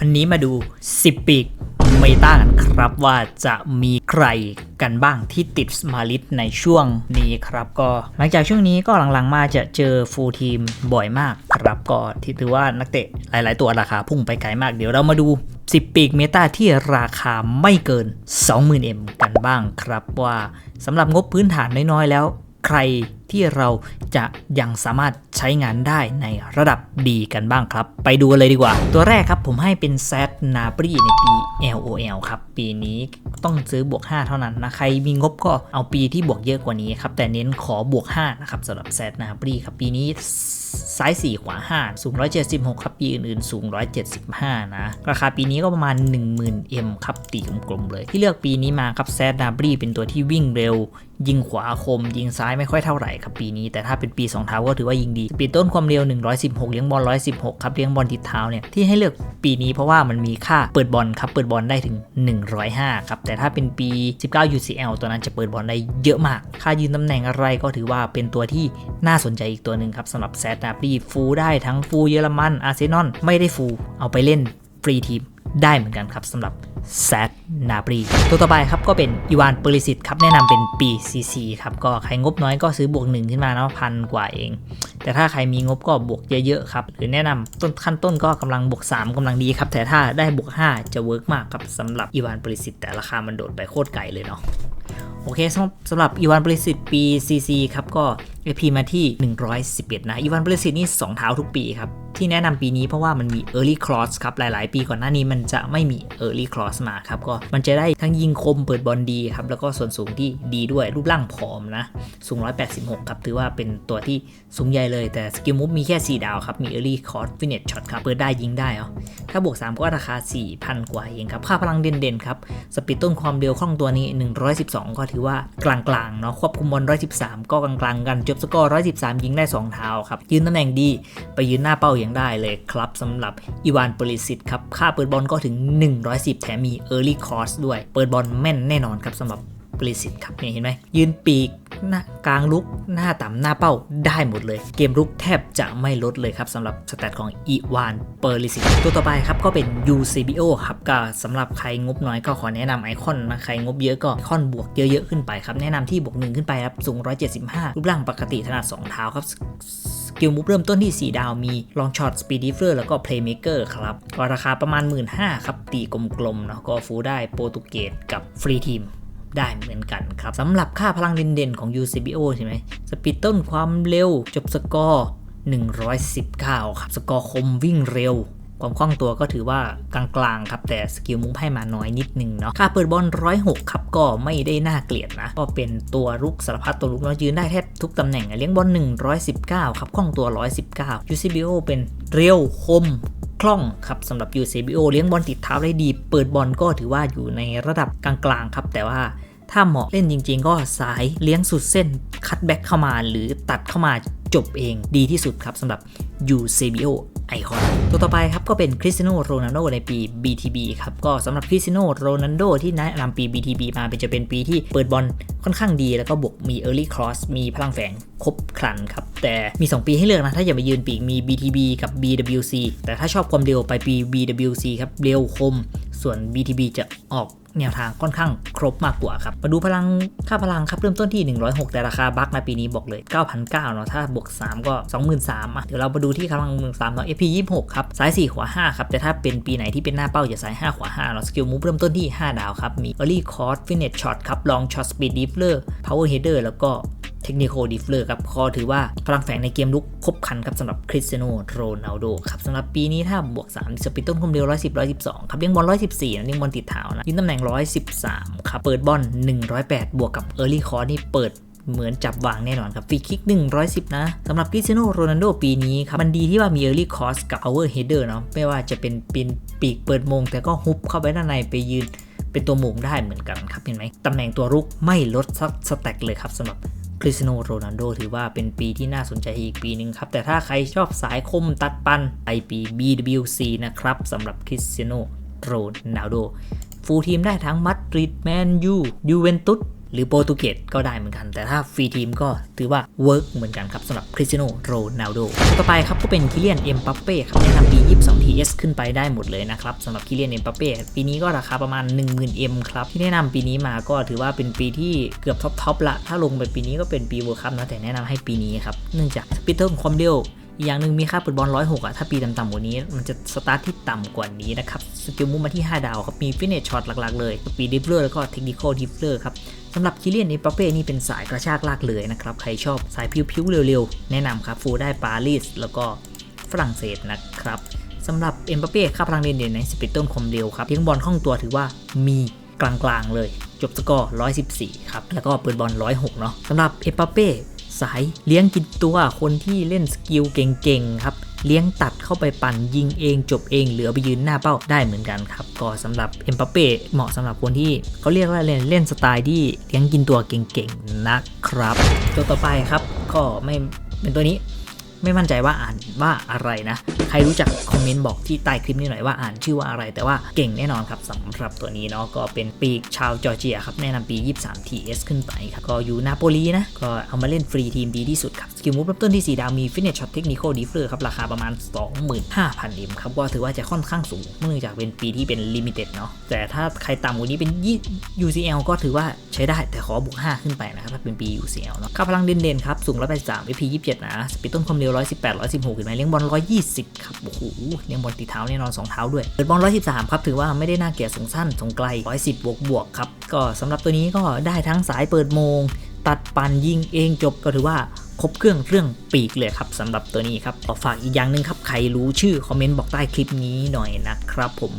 วันนี้มาดู 10 ปีกเมตากันครับว่าจะมีใครกันบ้างที่ติดสมาลิสในช่วงนี้ครับก็หลังจากช่วงนี้ก็หลังๆมาจะเจอฟูลทีมบ่อยมากครับก็ถือว่านักเตะหลาย ๆ ตัวราคาพุ่งไปไกลมากเดี๋ยวเรามาดู 10 ปีกเมตาที่ราคาไม่เกิน 20,000M กันบ้างครับว่าสำหรับงบพื้นฐานน้อย ๆ แล้วใครที่เราจะยังสามารถใช้งานได้ในระดับดีกันบ้างครับ ไปดูกันเลยดีกว่า ตัวแรกครับผมให้เป็นแซดนาบรีในปี LOL ครับ ปีนี้ต้องซื้อบวก 5 เท่านั้นนะ ใครมีงบก็เอาปีที่บวกเยอะกว่านี้ครับ แต่เน้นขอบวก 5 นะครับสำหรับแซดนาบรีครับ ปีนี้ซ้าย 4 ขวา 5 สูง 176 ครับ ปีอื่นๆ สูง 175 นะ ราคาปีนี้ก็ประมาณ 10,000M ครับ ตีกลมๆเลย ที่เลือกปีนี้มาครับแซดนาบรีเป็นตัวที่วิ่งเร็ว ยิงขวาคม ยิงซ้ายไม่ค่อยเท่าไหร่ครับปีนี้ แต่ถ้าเป็นปี2เท้าก็ถือว่ายิงดีปีต้นความเร็ว 116 เลี้ยงบอล 116 ครับเลี้ยงบอลติดเท้าเนี่ยที่ให้เลือกปีนี้เพราะว่ามันมีค่าเปิดบอลครับเปิดบอลได้ถึง 105 ครับแต่ถ้าเป็นปี 19 UCL ตัวนั้นจะเปิดบอลได้เยอะมาก ค่ายืนตำแหน่งอะไรก็ถือว่าเป็นตัวที่น่าสนใจอีกตัวหนึ่งครับสำหรับแซดนาบรีฟูลได้ทั้งฟูลเยอรมันอาร์เซนอลไม่ได้ฟูลเอาไปเล่นฟรีทีมได้เหมือนกันครับสำหรับ แซดนาบรีตัวต่อไปครับก็เป็นอีวานเปอริสิตครับแนะนำเป็นปี CC ครับก็ใครงบน้อยก็ซื้อบวกหนึ่งขึ้นมาเนาะพันกว่าเอง แต่ถ้าใครมีงบก็บวกเยอะๆครับหรือแนะนำต้นขั้นต้นก็กำลังบวก 3กำลังดีครับแต่ถ้าได้บวก 5 จะเวิร์กมากครับสำหรับอีวานเปอริสิตแต่ราคามันโดดไปโคตรไกลเลยเนาะโอเคสำหรับสำหรับอีวานบริสิตปี CC ครับก็ AP มาที่ 111 นะอีวานบริสิตนี่2เท้าทุกปีครับ ที่แนะนำปีนี้เพราะว่ามันมี Early Cross ครับ หลาย ๆ ปีก่อนหน้านี้มันจะไม่มี Early Cross มาครับ ก็มันจะได้ทั้งยิงคมเปิดบอลดีครับ แล้วก็ส่วนสูงที่ดีด้วยรูปร่างผอมนะ สูง 186 ครับ ถือว่าเป็นตัวที่สูงใหญ่เลย แต่สกิลมูฟมีแค่ 4 ดาวครับ มี Early Cross Finish Shot ครับ เปิดได้ยิงได้เหรอถ้าบวก 3 ก็ราคา 4,000 กว่าเองครับ ค่าพลังเด่น ๆ ครับ สปีดต้นความเร็วคล่องตัวนี้ 112 ก็ถือว่ากลางๆ เนาะ ควบคุมบอล 113 ก็กลางๆ กัน จบสกอร์ 113 ยิงได้ 2 เท้าครับ ยืนตำแหน่งดี ไปยืนหน้าเป้ายังได้เลยครับสำหรับอีวานเปริสิตครับ ค่าเปิดบอลก็ถึง 110 แถมมี Early Cross ด้วย เปิดบอลแม่นแน่นอนครับสำหรับปริสิตครับเนี่ยเห็นไหมยืนปีกหน้ากลางลุกหน้าต่ำหน้าเป้าได้หมดเลย เกมลุกแทบจะไม่ลดเลยครับสำหรับสแตทของอีวานเปอร์ลิสิตตัวต่อไปครับก็เป็น UCBO ครับก็สำหรับใครงบน้อยก็ขอแนะนำไอคอนนะใครงบเยอะก็ไอคอนบวกเยอะๆขึ้นไปครับ แนะนำที่บวกหนึ่งขึ้นไปครับ สูง 175 รูปร่างปกติถนัด2เท้าครับ กิลมูฟเริ่มต้นที่ 4 ดาวมีลองช็อตสปีดดิฟเฟอร์แล้วก็เพลย์เมเกอร์ครับ ก็ราคาประมาณ 1 5ื่นครับ ตีกลมๆเนาะก็ฟูได้โปรตุเกสกับฟรีทีมได้เหมือนกันครับสำหรับค่าพลังเด่นๆของ UCBO ใช่ไหมสปีดต้นความเร็วจบสกอร์119 ครับ สกอร์คมวิ่งเร็ว ความคล่องตัวก็ถือว่ากลางๆครับ แต่สกิลมุ้งให้มาน้อยนิดนึงเนาะค่าเปิดบอล106 ครับ ก็ไม่ได้น่าเกลียดนะ ก็เป็นตัวรุกสารพัดตัวรุกเนาะยืนได้แทบทุกตำแหน่งเลี้ยงบอล119 ครับคล่องตัว 119 UCBO เป็นเร็วคมคล่องครับสำหรับ UCBO เลี้ยงบอลติดเท้าได้ดี เปิดบอลก็ถือว่าอยู่ในระดับกลางๆครับแต่ว่าถ้าเหมาะเล่นจริง ๆ ก็สายเลี้ยงสุดเส้นคัตแบ็กเข้ามาหรือตัดเข้ามา จบเองดีที่สุดครับสำหรับ UCBO ไอคอนตัวต่อไปครับก็เป็นคริสเตียโนโรนัลโดในปี BTB ครับก็สำหรับคริสเตียโนโรนัลโดที่แนะนำปี BTB มาเป็นจะเป็นปีที่เปิดบอลค่อนข้างดี แล้วก็บวกมี Early Cross มีพลังแฝงครบครันครับ แต่มี 2 ปีให้เลือกนะ ถ้าอย่ามายืนปีกมี BTB กับ BWC แต่ถ้าชอบความเร็วไปปี BWC ครับ เร็วคม ส่วน BTB จะออกแนวทางค่อนข้างครบมากกว่าครับ มาดูพลังค่าพลังครับเริ่มต้นที่ 106 แต่ราคาบัคในปีนี้บอกเลย 9,900เนาะถ้าบวก 3 ก็ 23,000อะเดี๋ยวเรามาดูที่พลัง13เนาะ FP 26ครับซ้าย 4 ขวา 5 ครับ แต่ถ้าเป็นปีไหนที่เป็นหน้าเป้าจะซ้าย 5 ขวา5เนาะสกิลมูฟเริ่มต้นที่ 5 ดาวครับ มี Early Cross Finish Shot ครับ Long Shot Speed Dribbler Power Header แล้วก็ เทคนิคอดิฟเลอร์ครับก็ถือว่าพลังแฝงในเกมลุกครบคันครับสำหรับคริสเตียโนโรนัลโดครับสำหรับปีนี้ถ้าบวก 3 สปีดต้นคมเร็ว 110 112 ครับเลี้ยงบอล 114นะเลี้ยงบอลติดเท้านะยืนตำแหน่ง 113 ครับ เปิดบอล 108 บวกกับเออร์ลี่คอร์นี่เปิดเหมือนจับวางแน่นอนครับฟรีคิก 110 นะสำหรับคริสเตียโนโรนัลโดปีนี้ครับ มันดีที่ว่ามี Early Cross กับ Power Header เนาะไม่ว่าจะเป็นปีนปีกเปิดมง แต่ก็ฮุบเข้าไปด้านในไปยืนเป็นตัวมงได้เหมือนกันครับเห็นไหมตำแหน่งตัวรุกไม่ลดสักสแต็กเลยครับสำหรับ คริสโนโรนัลโดถือว่าเป็นปีที่น่าสนใจอีกปีหนึ่งครับ แต่ถ้าใครชอบสายคมตัดปันไปปี BWC นะครับสำหรับคริสเตียโนโรนัลโดฟูลทีมได้ทั้งมัดริดแมนยูยูเวนตุส หรือโปรตุเกสก็ได้เหมือนกัน แต่ถ้าฟรีทีมก็ถือว่าเวิร์กเหมือนกันครับสำหรับคริสเตียโนโรนัลโดต่อไปครับก็เป็นคิเลียนเอ็มปัปเป้ครับแนะนำปี 22 TS ขึ้นไปได้หมดเลยนะครับสำหรับคิเลียนเอ็มปัปเป้ปีนี้ก็ราคาประมาณ 10,000 M ครับที่แนะนำปีนี้มาก็ถือว่าเป็นปีที่เกือบท็อปทอปละถ้าลงไปปีนี้ก็เป็นปีเวิร์คัพนะแต่แนะนำให้ปีนี้ครับเนื่องจากสปิเตอร์ความเร็วอีกอย่างหนึ่งมีค่าเปิดบอล106อะถ้าปีต่ำๆกว่านี้ มันจะสตาร์ทที่ต่ำกว่านี้นะครับ สกิลมุมมาที่ 5 ดาวครับ มีฟินเนชช็อตหลักๆเลยสปีดดิฟเลอร์แล้วก็เทคนิคอลดิฟเลอร์ครับ สำหรับคิเลียนเอปาเป้นี่เป็นสายกระชากลากเลยนะครับ ใครชอบสายพิ้วๆเร็วๆ แนะนำครับฟูได้ปารีสแล้วก็ฝรั่งเศสนะครับสำหรับเอ็มบัปเป้ค่าพลังเด่นๆในสปิตต้นคมเร็วครับเลี้ยงบอลคล่องตัวถือว่ามีกลางๆเลย จบสกอร์ 114 ครับ แล้วก็เปิดบอล 106 เนาะสำหรับเอ็มบัปเป้สายเลี้ยงกินตัวคนที่เล่นสกิลเก่งๆ ครับ เลี้ยงตัดเข้าไปปั่นยิงเองจบเองเหลือไปยืนหน้าเป้าได้เหมือนกันครับ ก็สำหรับเอ็มบัปเป้เหมาะสำหรับคนที่เขาเรียกว่าเล่นเล่นสไตล์ที่เลี้ยงกินตัวเก่งๆนะครับ ตัวต่อไปครับก็ไม่เป็นตัวนี้ ไม่มั่นใจว่าอ่านว่าอะไรนะ ใครรู้จักคอมเมนต์บอกที่ใต้คลิปนี้หน่อยว่าอ่านชื่อว่าอะไร แต่ว่าเก่งแน่นอนครับสำหรับตัวนี้เนาะก็เป็นปีกชาวจอร์เจียครับแนะนำปี 23 TS ขึ้นไปครับก็อยู่นาโปลีนะ ก็เอามาเล่นฟรีทีมดีที่สุดครับ สกิลมูฟเริ่มต้นที่ 4 ดาวมีฟิเนสช็อตเทคนิคอลดีเฟอร์ครับ ราคาประมาณ 25,000 m ครับ ก็ถือว่าจะค่อนข้างสูงเนื่องจากเป็นปีที่เป็นลิมิเต็ดเนาะแต่ถ้าใครต่ำกว่านี้เป็น UCL ก็ถือว่าใช้ได้แต่ขอบวก5ขึ้นไปนะครับถ้าเป็นปี UCL เนาะค่าพลังเด่นๆครับสูง183 FP 27นะสปีดต้นความเร็ว118 116เห็นไหมเลี้ยงบอล120ครับโอ้โหเลี้ยงบอลตีเท้าแน่นอน2เท้าด้วยเปิดบอล113ครับถือว่าไม่ได้น่าเกลียดสูงสั้นสูงไกล110บวกบวกครับก็สำหรับตัวนี้ก็ได้ทั้งสายเปิดโมง ตัดปันยิงเองจบก็ถือว่าครบเครื่องเรื่องปีกเลยครับสำหรับตัวนี้ครับขอฝากอีกอย่างหนึ่งครับใครรู้ชื่อคอมเมนต์บอกใต้คลิปนี้หน่อยนะครับผม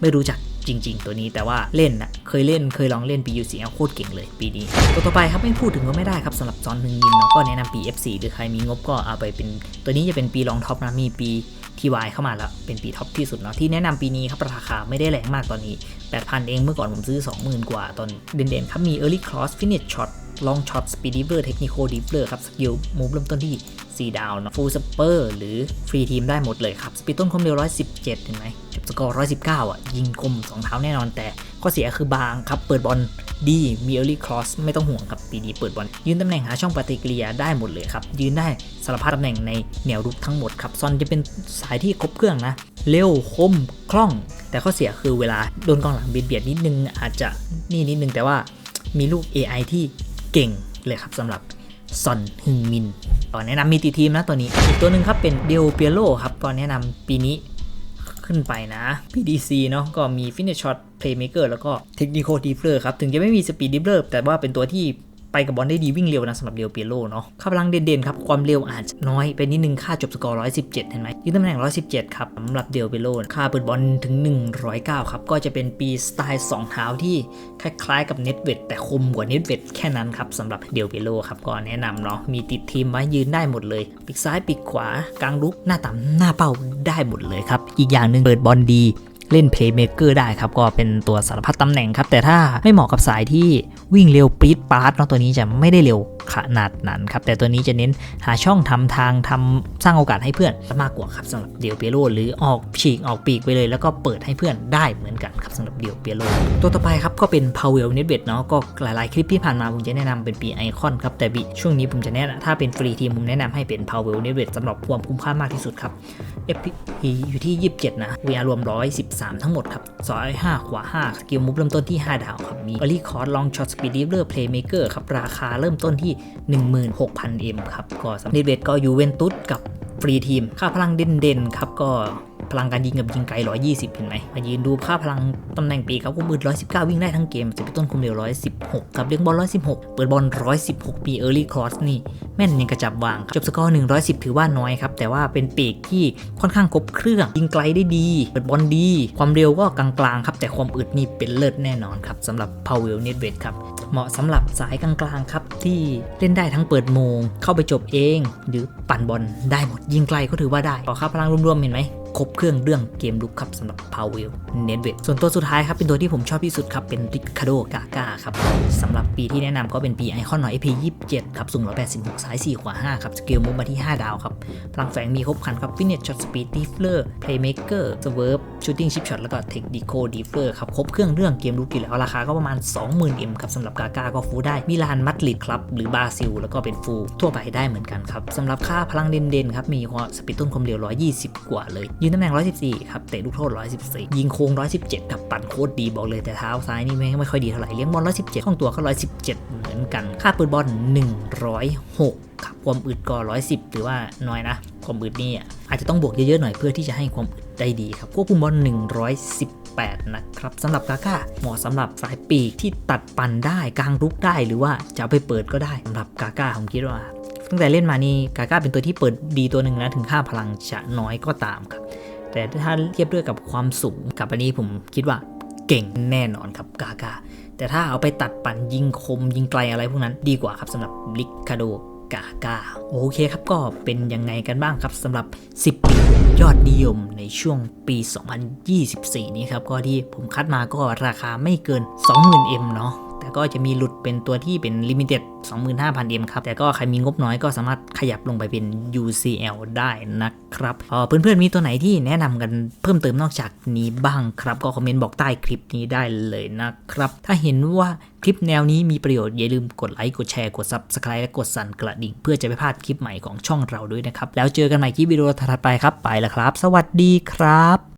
ไม่รู้จัก จริง ๆ ตัวนี้แต่ว่าเล่นนะเคยเล่นเคยลองเล่น PUCL โคตรเก่งเลยปีนี้ตัวต่อไปครับไม่พูดถึงก็ไม่ได้ครับสำหรับจอห์นฮึงมินเนาะก็แนะนำปี F4 หรือใครมีงบก็เอาไปเป็น ตัวนี้จะเป็นปีรองท็อปนะมีปี TY เข้ามาแล้วเป็นปีท็อปที่สุดเนาะที่แนะนำปีนี้ครับราคาไม่ได้แรงมากตอนนี้ 8,000 เองเมื่อก่อนผมซื้อ 20,000 กว่าตอนเด่นๆครับมี Early Cross Finish Shot Long Shot Speed Diver Technical Diver ครับ สกิลมูฟเริ่มต้นที่ 4 ดาวเนาะ Full Spur หรือฟรีทีมได้หมดเลยครับ สปีดต้นความเร็ว 117 เห็นไหม สกอร์119 อะ ยิงคม2เท้าแน่นอนแต่ข้อเสียคือบางครับ เปิดบอลดีมี Early Cross ไม่ต้องห่วงครับปีนี้เปิดบอลยืนตำแหน่งหาช่องปฏิกิริยาได้หมดเลยครับ ยืนได้สารพัดตำแหน่งในแนวรุกทั้งหมดครับ ซอนจะเป็นสายที่ครบเครื่องนะ เร็วคมคล่อง แต่ข้อเสียคือเวลาโดนกองหลังเบียดเบียดนิดนึงอาจจะนี่นิดนึงแต่ว่ามีลูก AI ที่เก่งเลยครับสำหรับซอนฮึงมินก็แนะนำมีตีทีมนะตัวนี้อีกตัวหนึ่งครับเป็นเดลเปียโลครับก็แนะนำปีนี้ ขึ้นไปนะ PDC เนาะก็มี Finish Shot Playmaker แล้วก็ Technical d i f l e r ครับ ถึงจะไม่มี Speed d i f l e r แต่ว่าเป็นตัวที่ ไปกับบอลได้ดีวิ่งเร็วนะสำหรับเดลเปียโลเนาะค่าพลังเด่นๆครับความเร็วอาจน้อยไปนิดนึงค่าจบสกอร์ 117 เห็นไหมยืนตำแหน่ง 117 ครับสำหรับเดลเปียโลค่าเปิดบอลถึง 109 ครับ ก็จะเป็นปีสไตล์2เท้าที่คล้ายๆกับเน็ตเวทแต่คมกว่าเน็ตเวทแค่นั้นครับสำหรับเดลเปียโลครับก็แนะนำเนาะมีติดทีมไว้ยืนได้หมดเลยปีกซ้ายปีกขวากลางลุกหน้าต่ำหน้าเป้าได้หมดเลยครับอีกอย่างหนึ่งเปิดบอลดี เล่นเพลย์เมเกอร์ได้ครับ ก็เป็นตัวสารพัดตำแหน่งครับ แต่ถ้าไม่เหมาะกับสายที่วิ่งเร็วปรี๊ดปาร์ตเนาะตัวนี้จะไม่ได้เร็วขนาดนั้นครับ แต่ตัวนี้จะเน้นหาช่องทำทางทำสร้างโอกาสให้เพื่อนมากกว่าครับสำหรับเดียวเปียโรหรือออกฉีกออกปีกไปเลย แล้วก็เปิดให้เพื่อนได้เหมือนกันครับสำหรับเดียวเปียโรตัวต่อไปครับก็เป็นพาวเวลเน็ตเวทเนาะก็หลายๆคลิปที่ผ่านมาผมจะแนะนำเป็นปีไอคอนครับแต่บิช่วงนี้ผมจะแนะนำถ้าเป็นฟรีทีมผมแนะนำให้เป็นพาวเวลเน็ตเวทสำหรับความคุ้มค่ามากที่สุดครับ FP อยู่ที่ 27 นะ VR รวม 113ทั้งหมดครับซอย5ขวา5สกิลมูฟเริ่มต้นที่ 5 ดาวครับ มี Early Cost Long Shot Speed Driver Playmaker ครับ ราคาเริ่มต้นที่ 16,000 M ครับ ก็สำหรับเดทก็ยูเวนตุสกับฟรีทีม ค่าพลังเด่นๆครับก็ พลังการยิงกับยิงไกล 120 เห็นไหม มายืนดูค่าพลังตำแหน่งปีกครับคุมมือ119 วิ่งได้ทั้งเกมจะเป็นต้นคุมเร็ว 116กับเลี้ยงบอล 116 เปิดบอล 116 ปี Early Cross นี่ แม่นยังกระจับวางครับจบสกอร์ 110 ถือว่าน้อยครับ แต่ว่าเป็นปีกที่ค่อนข้างครบเครื่อง ยิงไกลได้ดี เปิดบอลดี ความเร็วก็กลางๆครับ แต่ความอึดนี่เป็นเลิศแน่นอนครับสำหรับ Powell n e t w e t ครับ เหมาะสำหรับสายกลางๆครับที่เล่นได้ทั้งเปิดโมง เข้าไปจบเอง หรือปั่นบอลได้หมดยิงไกลก็ถือว่าได้ขอค่าพลังรวมๆเห็นไหม ครบเครื่องเรื่องเกมลุกครับสำหรับพาวเวลเนตเวส่วนตัวสุดท้ายครับเป็นตัวที่ผมชอบที่สุดครับเป็นริคาโดกากาครับสำหรับปีที่แนะนำก็เป็นปีไอคอนหน่อย AP 27ครับสูง186ซ้าย4ขวา5ครับสเกลมุมมาที่ 5 ดาวครับพลังแฝงมีครบคันครับฟินเนตช็อตสปีดดิฟเลอร์เพลย์เมเกอร์สเวิร์ฟ ชูตติ้งชิปช็อตแล้วก็เทคดิโคดีเลอร์ครับ ครบเครื่องเรื่องเกมลูกกี่แล้วราคาก็ประมาณ 20,000 M ครับสำหรับกากาก็ฟูได้ มิลานมัดริดครับ หรือบราซิล แล้วก็เป็นฟูทั่วไปได้เหมือนกันครับสำหรับค่าพลังเด่นๆครับ มีสปีดต้นคมเร็ว 120 กว่าเลย ยืนตำแหน่ง 114 ครับ เตะลูกโทษ 114 ยิงโค้ง 117 กับปั่นโคตรดีบอกเลยแต่เท้าซ้ายนี่ไม่ไม่ค่อยดีเท่าไหร่เลี้ยงบอล 117 ข้องตัวก็ 117 เหมือนกัน ค่าปิดบอล 106ครับความอึดก็110ถือว่าน้อยนะ ความอึดนี่อาจจะต้องบวกเยอะๆหน่อยเพื่อที่จะให้ความอึด ได้ดีครับควบคุมบอล118 นะครับสำหรับกาก้าเหมาะสำหรับสายปีกที่ตัดปั่นได้กลางรุกได้หรือว่าจะเอาไปเปิดก็ได้สำหรับกาก้าผมคิดว่า ตั้งแต่เล่นมานี่กาก้าเป็นตัวที่เปิดดีตัวหนึ่งนะถึงค่าพลังจะน้อยก็ตามครับ แต่ถ้าเทียบด้วยกับความสูงกับอันนี้ผมคิดว่าเก่งแน่นอนครับกากาแต่ถ้าเอาไปตัดปั่นยิงคมยิงไกลอะไรพวกนั้นดีกว่าครับสำหรับลิคาโดกากาโอเคครับก็เป็นยังไงกันบ้างครับสำหรับ 10 ปี ยอดนิยมในช่วงปี 2024 นี้ครับ ก็ที่ผมคัดมาก็ราคาไม่เกิน 20,000 M เนาะ แต่ก็จะมีหลุดเป็นตัวที่เป็น Limited 25,000 M ครับ แต่ก็ใครมีงบน้อยก็สามารถขยับลงไปเป็น UCL ได้นะครับเอ่อเพื่อนๆมีตัวไหนที่แนะนำกันเพิ่มเติมนอกจากนี้บ้างครับ ก็คอมเมนต์บอกใต้คลิปนี้ได้เลยนะครับ ถ้าเห็นว่าคลิปแนวนี้มีประโยชน์อย่าลืมกดไลค์กดแชร์กด Subscribe และกดสั่นกระดิ่ง เพื่อจะไม่พลาดคลิปใหม่ของช่องเราด้วยนะครับ แล้วเจอกันใหม่คลิปวิดีโอถัดไปครับไปแล้วครับ สวัสดีครับ